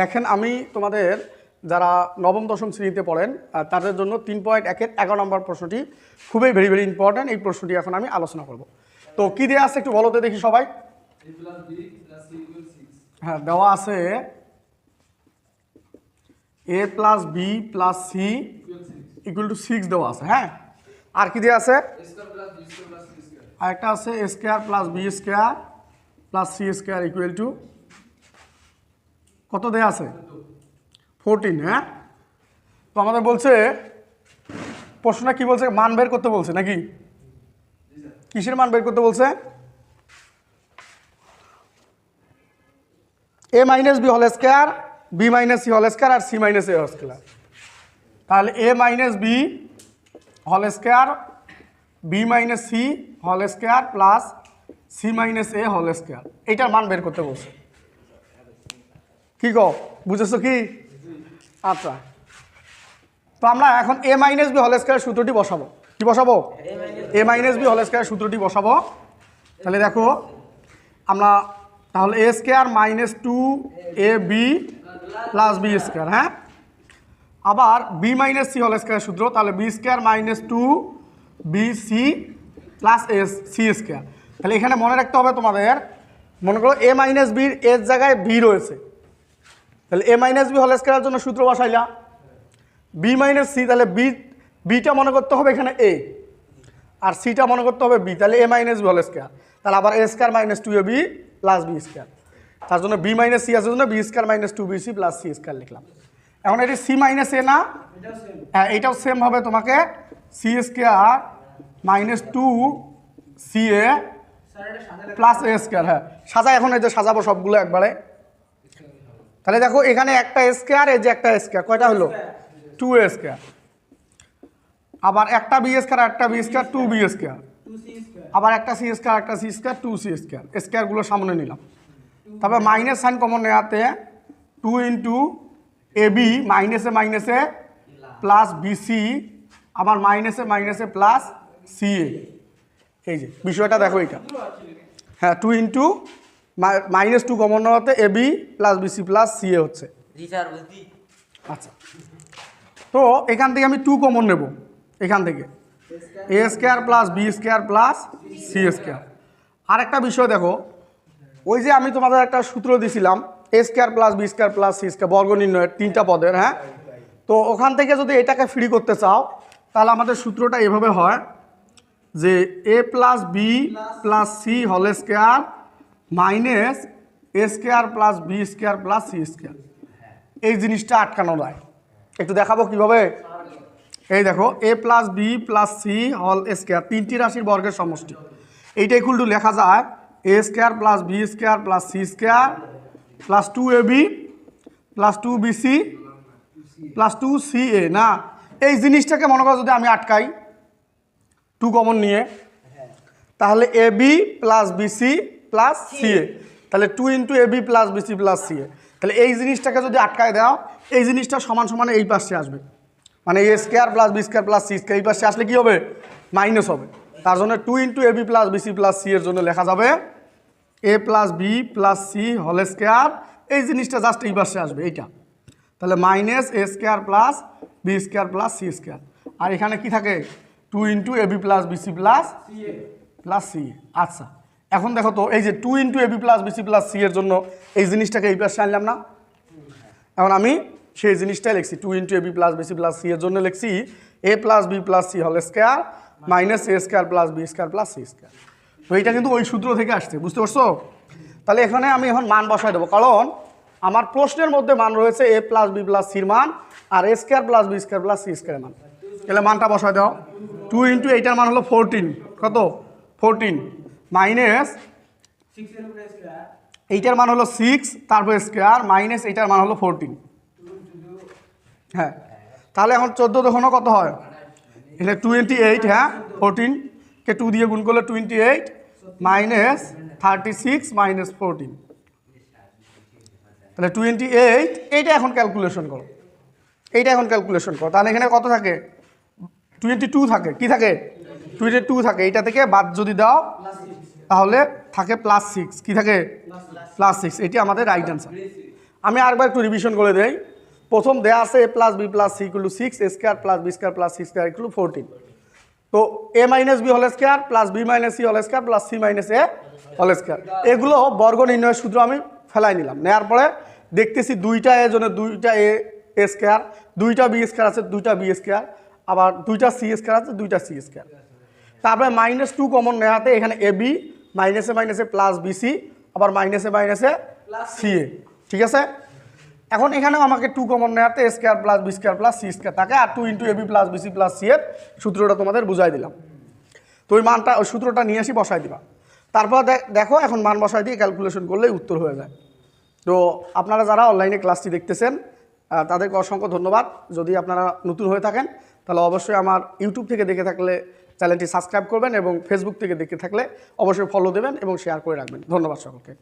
দেখেন আমি তোমাদের যারা নবম, দশম শ্রেণীতে পড়েন তাদের জন্য তিন পয়েন্ট একের এগারো নম্বর প্রশ্নটি খুবই ভেরি ভেরি ইম্পর্ট্যান্ট এই প্রশ্নটি এখন আমি আলোচনা করব। তো কী দেওয়া আছে একটু বলতে দেখি সবাই। হ্যাঁ দেওয়া আছে A plus B plus C equal to six দেওয়া আছে হ্যাঁ? আর কি দেওয়া আছে? আর একটা আছে A square plus B square plus C square equal to কত দেওয়া আছে? ফোরটিন হ্যাঁ? তো আমাদের বলছে, প্রশ্নটা কি বলছে? মান বের করতে বলছে নাকি? কিসের মান বের করতে বলছে? A minus B whole square B minus C whole square R C minus A whole square তাহলে A minus B whole square B minus C whole square plus C minus A whole square এইটার মান বের করতে বলছে। কি কো বুঝেছ কি? আচ্ছা। তো আমরা এখন A minus B whole square সূত্রটি বসাবো। কি বসাবো? A minus B whole square সূত্রটি বসাবো। তাহলে দেখো, আমরা তাহলে A square minus two A B plus B square হ্যাঁ? আবার B minus C whole square সূত্র, তাহলে B square minus two B C plus S C square তাহলে এখানে মনে রাখতে হবে তোমাদের, মনে করো এ মাইনাস বির এর জায়গায় বি রয়েছে। তাহলে এ মাইনাস বি হল স্কোয়ারের জন্য সূত্র বসাইলা। বি মাইনাস সি তাহলে বি বিটা মনে করতে হবে এখানে এ আর সিটা মনে করতে হবে বি তাহলে A minus B whole square তাহলে আবার A square minus two A B plus B square তার জন্য বি মাইনাস সি আছে জন্য B square minus two B C plus C square লিখলাম। এখন এটি সি মাইনাস এ না? হ্যাঁ এটাও সেম হবে তোমাকে। C square minus two C A plus A square হ্যাঁ সাজা এখন এই যে সাজাবো সবগুলো একবারে। তাহলে দেখো এখানে একটা স্কোয়ার এই যে একটা স্কোয়ার কয়টা হলো? টু স্কোয়ার আবার একটা বি স্কোয়ার একটা B square two B square আবার একটা সি স্কোয়ার একটা C square two C square স্কোয়ারগুলো সামনে নিলাম। তারপর মাইনাস সাইন কমন নেওয়াতে টু ইন্টু এ বি মাইনাসে মাইনাসে প্লাস বিসি আবার মাইনাসে মাইনাসে প্লাস সি এ এই যে বিষয়টা দেখো এটা হ্যাঁ two into minus two common নেওয়াতে A B plus BC plus C A হচ্ছে। আচ্ছা। তো এখান থেকে আমি টু কমন নেব এখান থেকে। A square plus B square plus C square. আরেকটা বিষয় দেখো ওই যে আমি তোমাদের একটা সূত্র দিছিলাম A square plus B square plus C square বর্গ নির্ণয়ের তিনটা পদের হ্যাঁ? তো ওখান থেকে যদি এটাকে ফ্রি করতে চাও তাহলে আমাদের সূত্রটা এভাবে হয় যে A plus B plus C whole square minus A square plus B square plus C square এই জিনিসটা আটকানো যায়। একটু দেখাবো কীভাবে? এই দেখো A plus B plus C whole square তিনটি রাশির বর্গের সমষ্টি। এইটা ইকুয়াল লেখা যায় A square plus B square plus C square plus two A B plus two B C plus two C A না? এই জিনিসটাকে মনে করো যদি আমি আটকাই টু কমন নিয়ে, তাহলে A B plus BC plus C A তাহলে two into A B plus BC plus C A তাহলে এই জিনিসটাকে যদি আটকায় দাও এই জিনিসটা সমান সমান এই পাশে আসবে। মানে A square plus B square plus C square এই পাশে আসলে কী হবে? মাইনাস হবে। তার জন্য two into A B plus BC plus C এর জন্য লেখা যাবে A plus B plus C whole square এই জিনিসটা জাস্ট এই পাশে আসবে এইটা। তাহলে minus A square plus B square plus C square আর এখানে কি থাকে? Two into A B plus BC plus plus C আচ্ছা। এখন দেখো তো, এই যে two into A B plus BC plus C এর জন্য এই জিনিসটাকে এই পাশে আনলাম না? এখন আমি সেই জিনিসটাই লিখছি two into A B plus BC plus C এর জন্য লিখছি A plus B plus C whole square minus A square plus B square plus C square তো এইটা কিন্তু ওই সূত্র থেকে আসছে, বুঝতে পারছ? তাহলে এখানে আমি এখন মান বসাই দেবো, কারণ আমার প্রশ্নের মধ্যে মান রয়েছে এ প্লাস বি প্লাস সির মান, আর A square plus B square plus C square মান। তাহলে মানটা বসাই দাও। টু ইন্টু এইটার মান হলো ফোরটিন কত? ফোরটিন মাইনাস এইটার মান হলো সিক্স তারপর স্কোয়ার মাইনাস এইটার মান হলো ফোরটিন হ্যাঁ তাহলে এখন চোদ্দ তখনও কত হয়? এখানে টোয়েন্টি এইট হ্যাঁ ফোরটিন কে টু দিয়ে গুণ করলে twenty eight minus thirty six minus fourteen তাহলে টোয়েন্টি এইট এইটা এখন ক্যালকুলেশন করো। এইটা এখন ক্যালকুলেশন করো। তাহলে এখানে কত থাকে? টোয়েন্টি টু থাকে। কি থাকে? টোয়েন্টি টু থাকে। এইটা থেকে বাদ যদি দাও তাহলে থাকে প্লাস সিক্স কী থাকে? প্লাস সিক্স এটি আমাদের রাইট অ্যান্সার আমি আরেকবার একটু রিভিশন করে দেই। প্রথম দেয়া আছে A plus B plus C equal to six A square plus B square plus C square equal fourteen তো A minus B whole square plus B minus C whole square plus C minus A whole square এগুলো বর্গ নির্ণয়ের সূত্র আমি ফেলাই নিলাম। নেওয়ার পরে দেখতেছি দুইটা এ জন্য দুইটা এ এ স্কোয়ার দুইটা বি স্কোয়ার আছে, দুইটা বি স্কোয়ার আবার দুইটা সি স্কোয়ার আছে, দুইটা সি স্কোয়ার তারপরে মাইনাস টু কমন নেওয়াতে এখানে এ বি মাইনাসে মাইনাসে প্লাস বিসি আবার মাইনাসে মাইনাসে সি এ ঠিক আছে? এখন এখানেও আমাকে two common নেওয়াতে A square plus B square plus C square থাকে আর two into A B plus BC plus C এর সূত্রটা তোমাদের বুঝাই দিলাম। তো ওই মানটা ওই সূত্রটা নিয়ে আসি বসাই দিবা। তারপর দেখো এখন মান বসাই দিয়ে ক্যালকুলেশন করলেই উত্তর হয়ে যায়। তো আপনারা যারা অনলাইনে ক্লাসটি দেখতেছেন তাদেরকে অসংখ্য ধন্যবাদ। যদি আপনারা নতুন হয়ে থাকেন তাহলে অবশ্যই আমার ইউটিউব থেকে দেখে থাকলে চ্যানেলটি সাবস্ক্রাইব করবেন এবং ফেসবুক থেকে দেখে থাকলে অবশ্যই ফলো দেবেন এবং শেয়ার করে রাখবেন। ধন্যবাদ সকলকে।